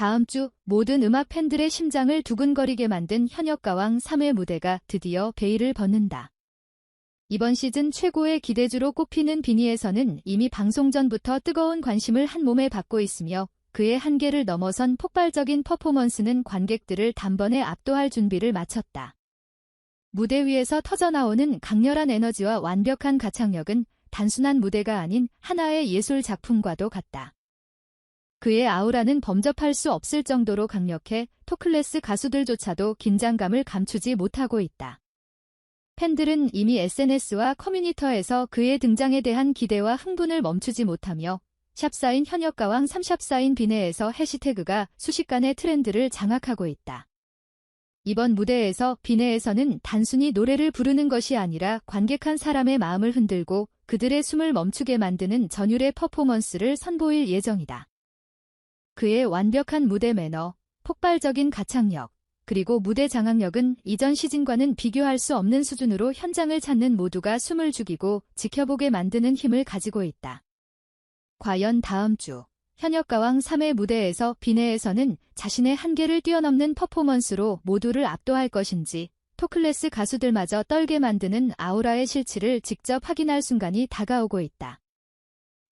다음 주 모든 음악 팬들의 심장을 두근거리게 만든 현역가왕 3회 무대가 드디어 베일을 벗는다. 이번 시즌 최고의 기대주로 꼽히는 비니에서는 이미 방송 전부터 뜨거운 관심을 한 몸에 받고 있으며 그의 한계를 넘어선 폭발적인 퍼포먼스는 관객들을 단번에 압도할 준비를 마쳤다. 무대 위에서 터져나오는 강렬한 에너지와 완벽한 가창력은 단순한 무대가 아닌 하나의 예술 작품과도 같다. 그의 아우라는 범접할 수 없을 정도로 강력해 토클래스 가수들조차도 긴장감을 감추지 못하고 있다. 팬들은 이미 SNS와 커뮤니터에서 그의 등장에 대한 기대와 흥분을 멈추지 못하며 샵사인 현역 가왕 3샵사인 비내에서 해시태그가 수식간의 트렌드를 장악하고 있다. 이번 무대에서 비내에서는 단순히 노래를 부르는 것이 아니라 관객 한 사람의 마음을 흔들고 그들의 숨을 멈추게 만드는 전율의 퍼포먼스를 선보일 예정이다. 그의 완벽한 무대 매너, 폭발적인 가창력, 그리고 무대 장악력은 이전 시즌과는 비교할 수 없는 수준으로 현장을 찾는 모두가 숨을 죽이고 지켜보게 만드는 힘을 가지고 있다. 과연 다음 주 현역가왕 3회 무대에서 비내에서는 자신의 한계를 뛰어넘는 퍼포먼스로 모두를 압도할 것인지 토클래스 가수들마저 떨게 만드는 아우라의 실체를 직접 확인할 순간이 다가오고 있다.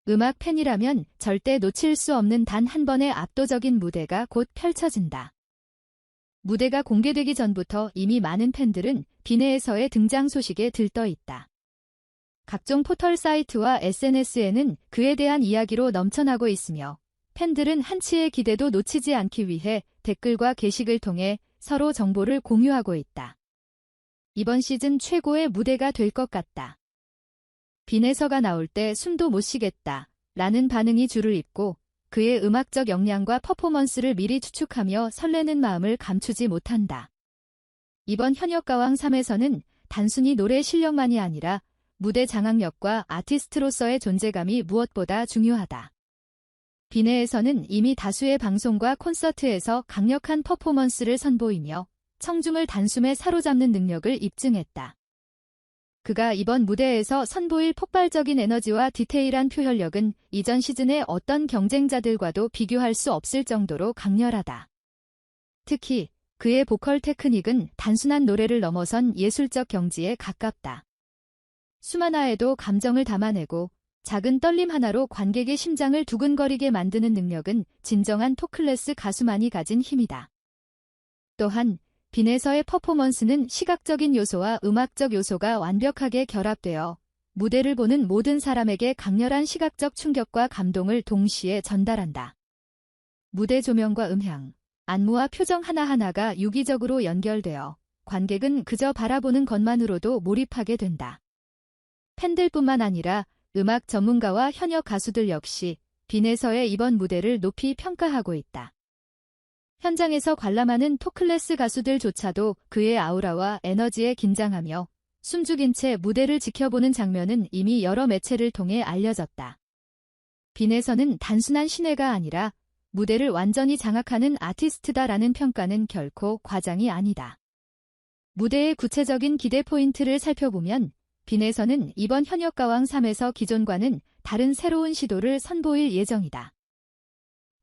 음악 팬이라면 절대 놓칠 수 없는 단 한 번의 압도적인 무대가 곧 펼쳐진다. 무대가 공개되기 전부터 이미 많은 팬들은 비내에서의 등장 소식에 들떠 있다. 각종 포털 사이트와 SNS에는 그에 대한 이야기로 넘쳐나고 있으며 팬들은 한치의 기대도 놓치지 않기 위해 댓글과 게시글 통해 서로 정보를 공유하고 있다. 이번 시즌 최고의 무대가 될 것 같다. 빈에서가 나올 때 숨도 못 쉬겠다. 라는 반응이 줄을 잇고 그의 음악적 역량과 퍼포먼스를 미리 추측하며 설레는 마음을 감추지 못한다. 이번 현역가왕 3에서는 단순히 노래 실력만이 아니라 무대 장악력과 아티스트로서의 존재감이 무엇보다 중요하다. 비내에서는 이미 다수의 방송과 콘서트에서 강력한 퍼포먼스를 선보이며 청중을 단숨에 사로잡는 능력을 입증했다. 그가 이번 무대에서 선보일 폭발적인 에너지와 디테일한 표현력은 이전 시즌의 어떤 경쟁자들과도 비교할 수 없을 정도로 강렬하다. 특히 그의 보컬 테크닉은 단순한 노래를 넘어선 예술적 경지에 가깝다. 숨 하나에도 감정을 담아내고 작은 떨림 하나로 관객의 심장을 두근거리게 만드는 능력은 진정한 토클래스 가수만이 가진 힘이다. 또한 빈에서의 퍼포먼스는 시각적인 요소와 음악적 요소가 완벽하게 결합되어 무대를 보는 모든 사람에게 강렬한 시각적 충격과 감동을 동시에 전달한다. 무대 조명과 음향, 안무와 표정 하나하나가 유기적으로 연결되어 관객은 그저 바라보는 것만으로도 몰입하게 된다. 팬들뿐만 아니라 음악 전문가와 현역 가수들 역시 빈에서의 이번 무대를 높이 평가하고 있다. 현장에서 관람하는 토클래스 가수들조차도 그의 아우라와 에너지에 긴장하며 숨죽인 채 무대를 지켜보는 장면은 이미 여러 매체를 통해 알려졌다. 빈에서는 단순한 신예가 아니라 무대를 완전히 장악하는 아티스트다라는 평가는 결코 과장이 아니다. 무대의 구체적인 기대 포인트를 살펴보면 빈에서는 이번 현역 가왕 3에서 기존과는 다른 새로운 시도를 선보일 예정이다.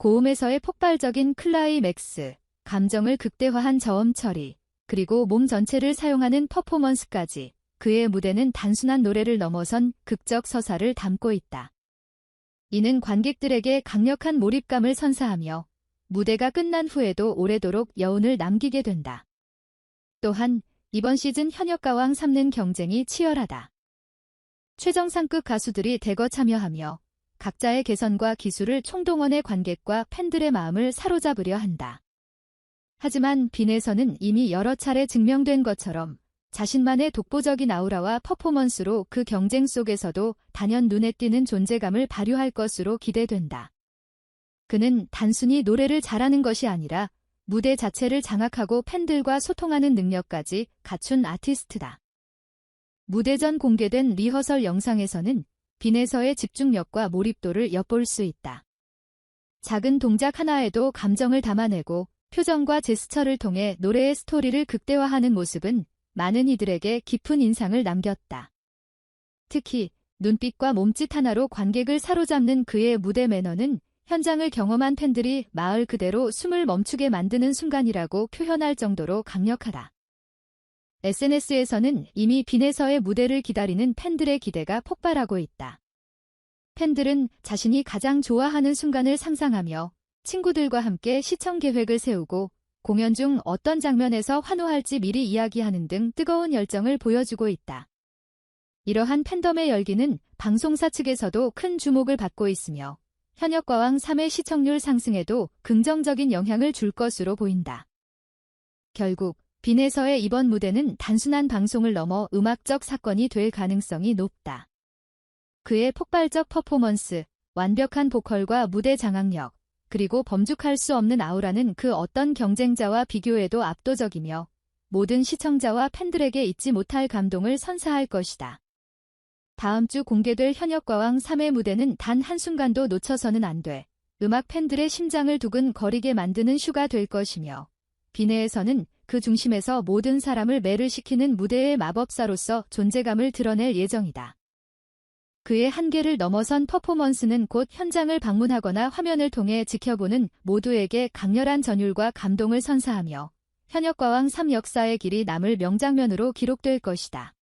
고음에서의 폭발적인 클라이맥스, 감정을 극대화한 저음 처리, 그리고 몸 전체를 사용하는 퍼포먼스까지 그의 무대는 단순한 노래를 넘어선 극적 서사를 담고 있다. 이는 관객들에게 강력한 몰입감을 선사하며 무대가 끝난 후에도 오래도록 여운을 남기게 된다. 또한 이번 시즌 현역가왕 3는 경쟁이 치열하다. 최정상급 가수들이 대거 참여하며 각자의 개선과 기술을 총동원해 관객과 팬들의 마음을 사로잡으려 한다. 하지만 빈에서는 이미 여러 차례 증명된 것처럼 자신만의 독보적인 아우라와 퍼포먼스로 그 경쟁 속에서도 단연 눈에 띄는 존재감을 발휘할 것으로 기대된다. 그는 단순히 노래를 잘하는 것이 아니라 무대 자체를 장악하고 팬들과 소통하는 능력까지 갖춘 아티스트다. 무대 전 공개된 리허설 영상에서는 빈에서의 집중력과 몰입도를 엿볼 수 있다. 작은 동작 하나에도 감정을 담아내고 표정과 제스처를 통해 노래의 스토리를 극대화하는 모습은 많은 이들에게 깊은 인상을 남겼다. 특히 눈빛과 몸짓 하나로 관객을 사로잡는 그의 무대 매너는 현장을 경험한 팬들이 마을 그대로 숨을 멈추게 만드는 순간이라고 표현할 정도로 강력하다. SNS에서는 이미 빈에서의 무대를 기다리는 팬들의 기대가 폭발하고 있다. 팬들은 자신이 가장 좋아하는 순간을 상상하며 친구들과 함께 시청 계획을 세우고 공연 중 어떤 장면에서 환호할지 미리 이야기하는 등 뜨거운 열정을 보여주고 있다. 이러한 팬덤의 열기는 방송사 측에서도 큰 주목을 받고 있으며 현역 과왕 3의 시청률 상승에도 긍정적인 영향을 줄 것으로 보인다. 결국 빈에서의 이번 무대는 단순한 방송을 넘어 음악적 사건이 될 가능성이 높다. 그의 폭발적 퍼포먼스, 완벽한 보컬과 무대 장악력, 그리고 범죽할 수 없는 아우라는 그 어떤 경쟁자와 비교해도 압도적이며 모든 시청자와 팬들에게 잊지 못할 감동을 선사할 것이다. 다음 주 공개될 현역과왕 3회 무대는 단 한순간도 놓쳐서는 안 돼. 음악 팬들의 심장을 두근 거리게 만드는 슈가 될 것이며 비내에서는 그 중심에서 모든 사람을 매를 시키는 무대의 마법사로서 존재감을 드러낼 예정이다. 그의 한계를 넘어선 퍼포먼스는 곧 현장을 방문하거나 화면을 통해 지켜보는 모두에게 강렬한 전율과 감동을 선사하며 현역과왕 3 역사의 길이 남을 명장면으로 기록될 것이다.